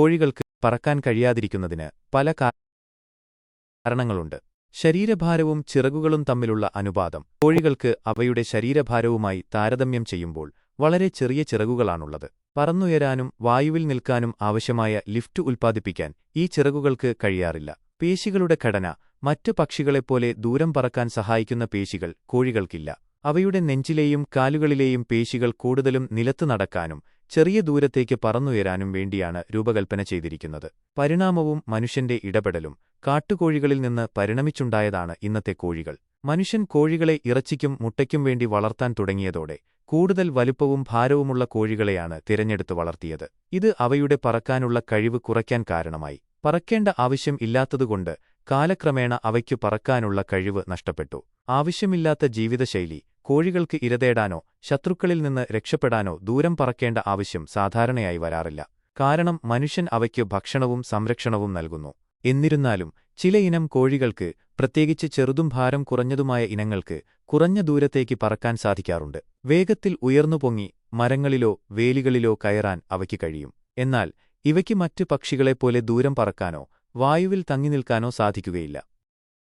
കോഴികൾക്ക് പറക്കാൻ കഴിയാതിരിക്കുന്നതിന് പല കാരണങ്ങളുണ്ട്. ശരീരഭാരവും ചിറകുകളും തമ്മിലുള്ള അനുപാതം. കോഴികൾക്ക് അവയുടെ ശരീരഭാരവുമായി താരതമ്യം ചെയ്യുമ്പോൾ വളരെ ചെറിയ ചിറകുകളാണുള്ളത്. പറന്നുയരാനും വായുവിൽ നിൽക്കാനും ആവശ്യമായ ലിഫ്റ്റ് ഉൽപ്പാദിപ്പിക്കാൻ ഈ ചിറകുകൾക്ക് കഴിയാറില്ല. പേശികളുടെ ഘടന മറ്റു പക്ഷികളെപ്പോലെ ദൂരം പറക്കാൻ സഹായിക്കുന്ന പേശികൾ കോഴികൾക്കില്ല. അവയുടെ നെഞ്ചിലെയും കാലുകളിലെയും പേശികൾ കൂടുതലും നിലത്ത് നടക്കാനും ചെറിയ ദൂരത്തേക്ക് പറന്നുയരാനും വേണ്ടിയാണ് രൂപകൽപ്പന ചെയ്തിരിക്കുന്നത്. പരിണാമവും മനുഷ്യന്റെ ഇടപെടലും കാട്ടുകോഴികളിൽ നിന്ന് പരിണമിച്ചുണ്ടായതാണ് ഇന്നത്തെ കോഴികൾ. മനുഷ്യൻ കോഴികളെ ഇറച്ചിക്കും മുട്ടയ്ക്കും വേണ്ടി വളർത്താൻ തുടങ്ങിയതോടെ കൂടുതൽ വലുപ്പവും ഭാരവുമുള്ള കോഴികളെയാണ് തിരഞ്ഞെടുത്ത് വളർത്തിയത്. ഇത് അവയുടെ പറക്കാനുള്ള കഴിവ് കുറയ്ക്കാൻ കാരണമായി. പറക്കേണ്ട ആവശ്യം ഇല്ലാത്തതുകൊണ്ട് കാലക്രമേണ അവയ്ക്കു പറക്കാനുള്ള കഴിവ് നഷ്ടപ്പെട്ടു. ആവശ്യമില്ലാത്ത ജീവിതശൈലി കോഴികൾക്ക് ഇരതേടാനോ ശത്രുക്കളിൽ നിന്ന് രക്ഷപ്പെടാനോ ദൂരം പറക്കേണ്ട ആവശ്യം സാധാരണയായി വരാറില്ല. കാരണം മനുഷ്യൻ അവയ്ക്ക് ഭക്ഷണവും സംരക്ഷണവും നൽകുന്നു. എന്നിരുന്നാലും ചില ഇനം കോഴികൾക്ക് പ്രത്യേകിച്ച് ചെറുതും ഭാരം കുറഞ്ഞതുമായ ഇനങ്ങൾക്ക് കുറഞ്ഞ ദൂരത്തേക്ക് പറക്കാൻ സാധിക്കാറുണ്ട്. വേഗത്തിൽ ഉയർന്നുപൊങ്ങി മരങ്ങളിലോ വേലികളിലോ കയറാൻ അവയ്ക്ക് കഴിയും. എന്നാൽ ഇവയ്ക്ക് മറ്റ് പക്ഷികളെപ്പോലെ ദൂരം പറക്കാനോ വായുവിൽ തങ്ങി നിൽക്കാനോ സാധിക്കുകയില്ല.